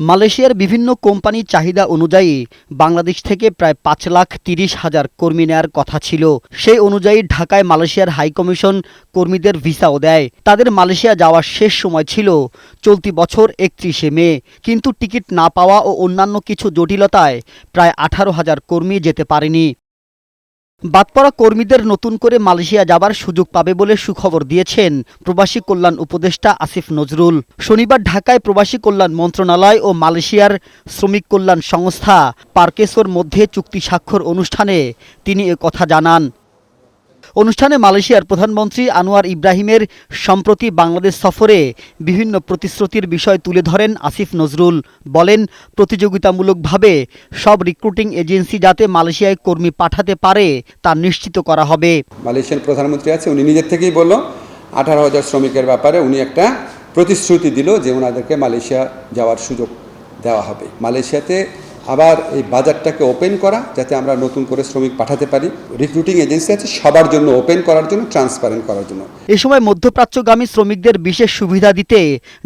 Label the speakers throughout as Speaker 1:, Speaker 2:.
Speaker 1: মালয়েশিয়ার বিভিন্ন কোম্পানির চাহিদা অনুযায়ী বাংলাদেশ থেকে প্রায় পাঁচ লাখ তিরিশ হাজার কর্মী নেয়ার কথা ছিল। সেই অনুযায়ী ঢাকায় মালয়েশিয়ার হাইকমিশন কর্মীদের ভিসাও দেয়। তাদের মালয়েশিয়া যাওয়ার শেষ সময় ছিল চলতি বছর একত্রিশে মে। কিন্তু টিকিট না পাওয়া ও অন্যান্য কিছু জটিলতায় প্রায় আঠারো হাজার কর্মী যেতে পারেনি। বাদপড়া কর্মীদের নতুন করে মালয়েশিয়া যাবার সুযোগ পাবে বলে সুখবর দিয়েছেন প্রবাসী কল্যাণ উপদেষ্টা আসিফ নজরুল। শনিবার ঢাকায় প্রবাসী কল্যাণ মন্ত্রণালয় ও মালয়েশিয়ার শ্রমিক কল্যাণ সংস্থা পার্কেসোর মধ্যে চুক্তি স্বাক্ষর অনুষ্ঠানে তিনি কথা জানান। অনুষ্ঠানে মালয়েশিয়ার প্রধানমন্ত্রী আনোয়ার ইব্রাহিমের সম্প্রতি বাংলাদেশ সফরে বিভিন্ন প্রতিশ্রুতির বিষয় তুলে ধরেন আসিফ নজরুল। বলেন, প্রতিযোগিতামূলকভাবে সব রিক্রুটিং এজেন্সি যাতে মালয়েশিয়ায় কর্মী পাঠাতে পারে, তা নিশ্চিত করা হবে।
Speaker 2: মালয়েশিয়ার প্রধানমন্ত্রী আছে, উনি নিজের থেকেই বলল, আঠারো হাজার শ্রমিকের ব্যাপারে উনি একটা প্রতিশ্রুতি দিল যে ওনাদেরকে মালয়েশিয়া যাওয়ার সুযোগ দেওয়া হবে। মালয়েশিয়াতে আবার এই বাজারটাকে ওপেন করা যাতে আমরা নতুন করে শ্রমিক পাঠাতে পারি। রিক্রুটিং এজেন্সি আছে সবার জন্য ওপেন করার জন্য ট্রান্সপারেন্ট করার জন্য।
Speaker 1: এ সময় মধ্যপ্রাচ্যগামী শ্রমিকদের বিশেষ সুবিধা দিতে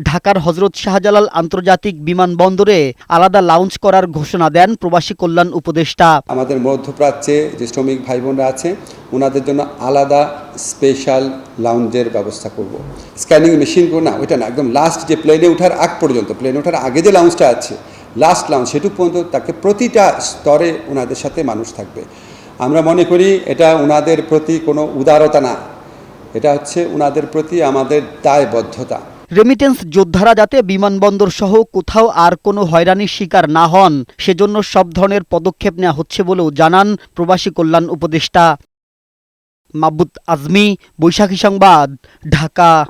Speaker 1: ঢাকার হজরত শাহজালাল আন্তর্জাতিক বিমানবন্দরে আলাদা লাউঞ্জ করার ঘোষণা দেন প্রবাসী কল্যাণ উপদেষ্টা।
Speaker 2: আমাদের মধ্যপ্রাচ্যে যে শ্রমিক ভাই বোনরা আছে ওনাদের জন্য আলাদা স্পেশাল লাউঞ্জের ব্যবস্থা করব। স্ক্যানিং মেশিনগুলো না ওইটা না একদম লাস্ট যে প্লেনে ওঠার আগ পর্যন্ত প্লেনে ওঠার আগে যে লাউঞ্জটা আছে লাস্ট লাউঞ্জ সেটুকু পর্যন্ত তাকে প্রতিটা স্তরে ওনাদের সাথে মানুষ থাকবে। আমরা মনে করি এটা ওনাদের প্রতি কোনো উদারতা না। এটা হচ্ছে ওনাদের প্রতি আমাদের দায়বদ্ধতা।
Speaker 1: রেমিটেন্স যোদ্ধারা যাতে বিমানবন্দর সহ কোথাও আর কোনো হয়রানির শিকার না হন, সেজন্য সব ধরনের পদক্ষেপ নেওয়া হচ্ছে বলেও জানান প্রবাসী কল্যাণ উপদেষ্টা মাবুত আজমি, বৈশাখী সংবাদ, ঢাকা।